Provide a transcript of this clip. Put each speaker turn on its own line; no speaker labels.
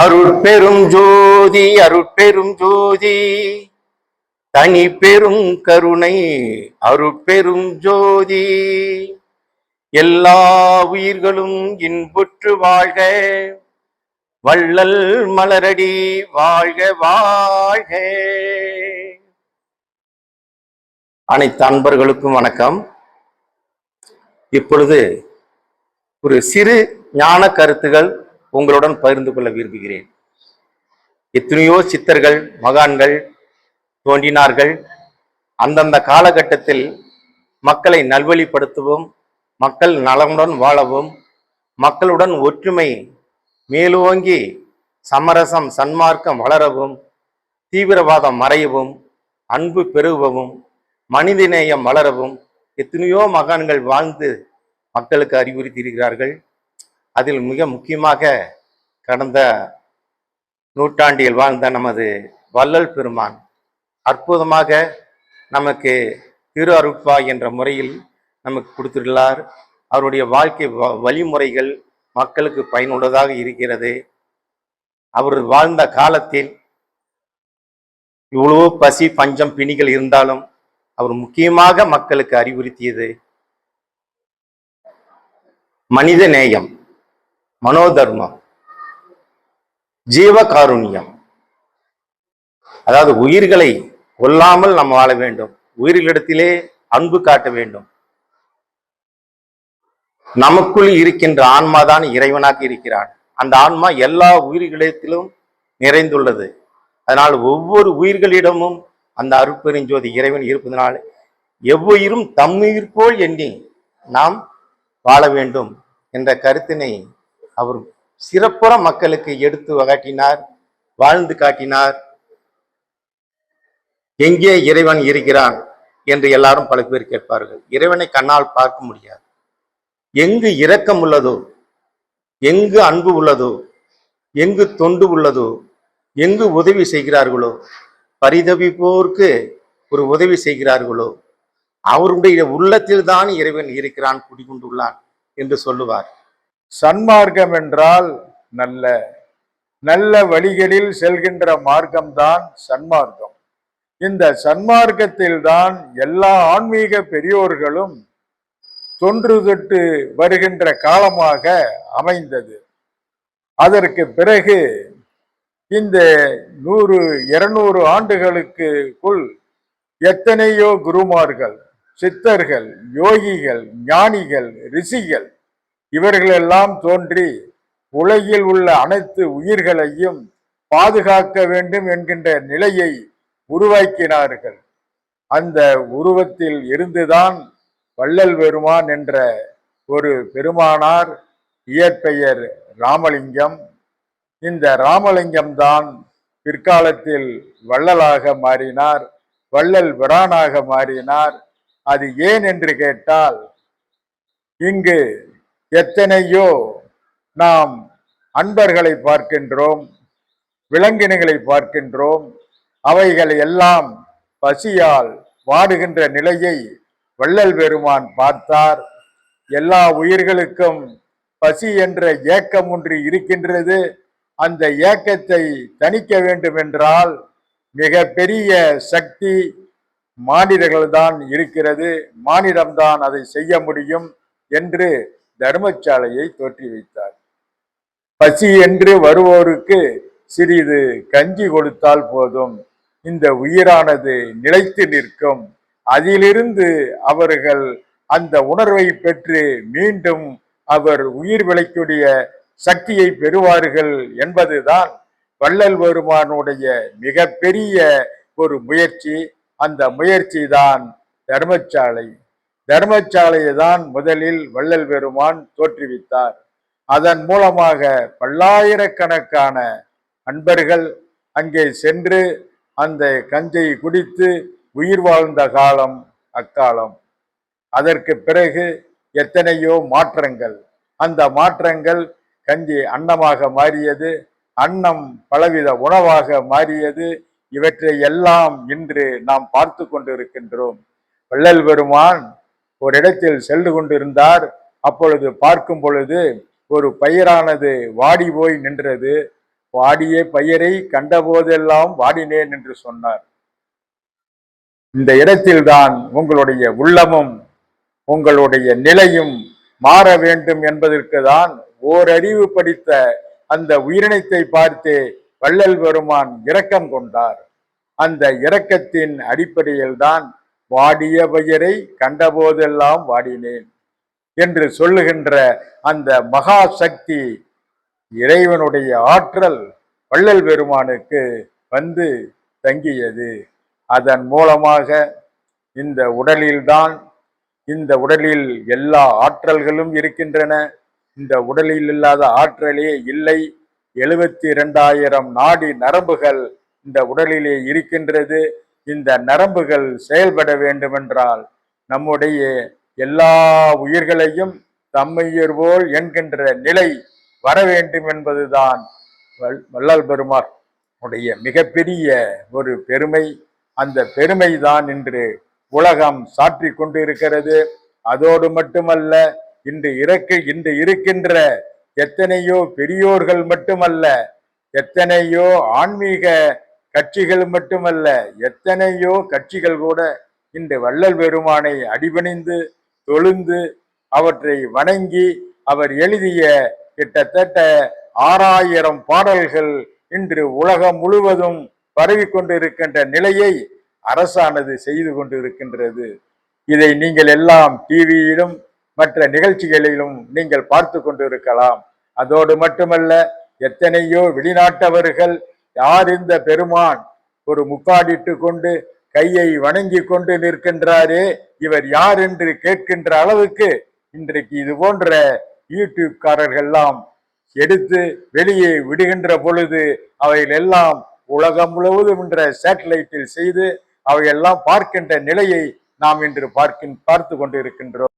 அருட்பெரும் ஜோதி அருட்பெரும் ஜோதி. தனி பெரும் கருணை அருட்பெரும் ஜோதி. எல்லா உயிர்களும் இன்புற்று வாழ்க. வள்ளல் மலரடி வாழ்க வாழ்க. அனைத்து அன்பர்களுக்கும் வணக்கம். இப்பொழுது ஒரு சிறு ஞான கருத்துகள் உங்களுடன் பகிர்ந்து கொள்ள விரும்புகிறேன். எத்தனையோ சித்தர்கள் மகான்கள் தோன்றினார்கள். அந்தந்த காலகட்டத்தில் மக்களை நல்வழிப்படுத்தவும் மக்கள் நலமுடன் வாழவும் மக்களுடன் ஒற்றுமை மேலோங்கி சமரசம் சன்மார்க்கம் வளரவும் தீவிரவாதம் மறையவும் அன்பு பெருகவும் மனிதநேயம் வளரவும் எத்தனையோ மகான்கள் வாழ்ந்து மக்களுக்கு அறிவுறுத்தியிருக்கிறார்கள். அதில் மிக முக்கியமாக கடந்த நூற்றாண்டில் வாழ்ந்த நமது வள்ளல் பெருமான் அற்புதமாக நமக்கு திரு அருட்பா என்ற முறையில் நமக்கு கொடுத்துள்ளார். அவருடைய வாழ்க்கை வ- வழிமுறைகள் மக்களுக்கு பயனுள்ளதாக இருக்கிறது. அவர் வாழ்ந்த காலத்தில் இவ்வளவு பசி பஞ்சம் பிணிகள் இருந்தாலும் அவர் முக்கியமாக மக்களுக்கு அறிவுறுத்தியது. மனித நேயம். மனோதர்மம் ஜீவகாருண்யம். அதாவது உயிர்களை கொல்லாமல் நாம் வாழ வேண்டும். உயிர்களிடத்திலே அன்பு காட்ட வேண்டும். நமக்குள் இருக்கின்ற ஆன்மாதான் இறைவனாக இருக்கிறான். அந்த ஆன்மா எல்லா உயிர்களிடத்திலும் நிறைந்துள்ளது. அதனால் ஒவ்வொரு உயிர்களிடமும் அந்த அருட்பெருஞ்சோதி இறைவன் இருப்பதனால் எவ்வுயிரும் தம்முயிர் போல் எண்ணி நாம் வாழ வேண்டும் என்ற கருத்தினை அவர் சிறப்புற மக்களுக்கு எடுத்து காட்டினார் வாழ்ந்து காட்டினார். எங்கே இறைவன் இருக்கிறான் என்று எல்லாரும் பல பேர் கேட்பார்கள். இறைவனை கண்ணால் பார்க்க முடியாது. எங்கு இரக்கம் உள்ளதோ எங்கு அன்பு உள்ளதோ எங்கு தொண்டு உள்ளதோ எங்கு உதவி செய்கிறார்களோ பரிதவிப்போருக்கு ஒரு உதவி செய்கிறார்களோ அவருடைய உள்ளத்தில் தான் இறைவன் இருக்கிறான் குடிகொண்டுள்ளான் என்று சொல்லுவார்.
சன்மார்க்கம் என்றால் நல்ல. நல்ல வழிகளில் செல்கின்ற மார்க்கம்தான் சன்மார்க்கம். இந்த சன்மார்க்கத்தில்தான் எல்லா ஆன்மீக பெரியோர்களும் தொன்று தொட்டு வருகின்ற காலமாக அமைந்தது. அதற்கு பிறகு இந்த நூறு இருநூறு ஆண்டுகளுக்குள் எத்தனையோ குருமார்கள் சித்தர்கள் யோகிகள் ஞானிகள் ரிஷிகள் இவர்களெல்லாம் தோன்றி உலகில் உள்ள அனைத்து உயிர்களையும் பாதுகாக்க வேண்டும் என்கின்ற நிலையை உருவாக்கினார்கள். அந்த உருவத்தில் இருந்துதான் வள்ளல் பெருமான் என்ற ஒரு பெருமானார் இயற்பெயர் ராமலிங்கம். இந்த ராமலிங்கம் தான் பிற்காலத்தில் வள்ளலாக மாறினார் வள்ளல் விரானாக மாறினார். அது ஏன் என்று கேட்டால் இங்கு எத்தனையோ நாம் அன்பர்களை பார்க்கின்றோம் விலங்கினங்களை பார்க்கின்றோம் அவைகள் எல்லாம் பசியால் வாடுகின்ற நிலையை வள்ளல் பெருமான் பார்த்தார். எல்லா உயிர்களுக்கும் பசி என்ற ஏக்கம் ஒன்று இருக்கின்றது. அந்த ஏக்கத்தை தணிக்க வேண்டுமென்றால் மிக பெரிய சக்தி மானிடர்கள்தான் இருக்கிறது. மானிடம்தான் அதை செய்ய முடியும் என்று தர்மசாலையை தோற்றி வைத்தார். பசி என்று வருவோருக்கு சிறிது கஞ்சி கொடுத்தால் போதும். இந்த உயிரானது நிலைத்து நிற்கும். அதிலிருந்து அவர்கள் அந்த உணர்வை பெற்று மீண்டும் அவர் உயிர் விளைக்கூடிய சக்தியை பெறுவார்கள் என்பதுதான் வள்ளல் பெருமானுடைய மிகப்பெரிய ஒரு முயற்சி. அந்த முயற்சி தான் தர்மசாலை. தர்மசாலையை தான் முதலில் வள்ளல் பெருமான் தோற்றுவித்தார். அதன் மூலமாக பல்லாயிரக்கணக்கான அன்பர்கள் அங்கே சென்று அந்த கஞ்சை குடித்து உயிர் வாழ்ந்த காலம் அக்காலம். அதற்கு பிறகு எத்தனையோ மாற்றங்கள். அந்த மாற்றங்கள் கஞ்சி அன்னமாக மாறியது அன்னம் பலவித உணவாக மாறியது. இவற்றை எல்லாம் இன்று நாம் பார்த்து கொண்டிருக்கின்றோம். வள்ளல் பெருமான் ஒரு இடத்தில் சென்று கொண்டிருந்தார். அப்பொழுது பார்க்கும் பொழுது ஒரு பயிரானது வாடி போய் நின்றது. வாடிய பயிரை கண்டபோதெல்லாம் வாடினேன் என்று சொன்னார். இந்த இடத்தில்தான் உங்களுடைய உள்ளமும் உங்களுடைய நிலையும் மாற வேண்டும் என்பதற்கு தான் ஓரறிவு படித்த அந்த உயிரினத்தை பார்த்து வள்ளல் பெருமான் இரக்கம் கொண்டார். அந்த இரக்கத்தின் அடிப்படையில் தான் வாடிய பெயரை கண்டபோதெல்லாம் வாடினேன் என்று சொல்லுகின்ற அந்த மகா சக்தி இறைவனுடைய ஆற்றல் வள்ளல் பெருமானுக்கு வந்து தங்கியது. அதன் மூலமாக இந்த உடலில்தான் இந்த உடலில் எல்லா ஆற்றல்களும் இருக்கின்றன. இந்த உடலில் இல்லாத ஆற்றலே இல்லை. எழுபத்தி இரண்டாயிரம் நாடி நரம்புகள் இந்த உடலிலே இருக்கின்றது. இந்த நரம்புகள் செயல்பட வேண்டுமென்றால் நம்முடைய எல்லா உயிர்களையும் தம்மையர் போல் என்கின்ற நிலை வர வேண்டும் என்பதுதான் வல்- வள்ளல் பெருமார் உடைய மிகப்பெரிய ஒரு பெருமை. அந்த பெருமை தான் இன்று உலகம் சாற்றி கொண்டிருக்கிறது. அதோடு மட்டுமல்ல இன்று இறக்கு இன்று இருக்கின்ற எத்தனையோ பெரியோர்கள் மட்டுமல்ல எத்தனையோ ஆன்மீக கட்சிகள் மட்டுமல்ல எத்தனையோ கட்சிகள் கூட இன்று வள்ளல் பெருமானை அடிபணிந்து தொழுந்து அவற்றை வணங்கி அவர் எழுதிய கிட்டத்தட்ட ஆறாயிரம் பாடல்கள் இன்று உலகம் முழுவதும் பரவி கொண்டிருக்கின்ற நிலையை அரசானது செய்து கொண்டிருக்கின்றது. இதை நீங்கள் எல்லாம் டிவியிலும் மற்ற நிகழ்ச்சிகளிலும் நீங்கள் பார்த்து கொண்டிருக்கலாம். அதோடு மட்டுமல்ல எத்தனையோ வெளிநாட்டவர்கள் யார் இந்த பெருமான்? ஒரு முக்காடிட்டு கொண்டு கையை வணங்கி கொண்டு நிற்கின்றாரே. இவர் யார் என்று கேட்கின்ற அளவுக்கு இன்றைக்கு இது போன்ற யூடியூப்காரர்கள்லாம் எடுத்து வெளியே விடுகின்ற பொழுது அவைகள் எல்லாம் உலகம் முழுவதும் என்ற சேட்டலைட்டில் செய்து அவையெல்லாம் பார்க்கின்ற நிலையை நாம் இன்று பார்க்கின் பார்த்து கொண்டிருக்கின்றோம்.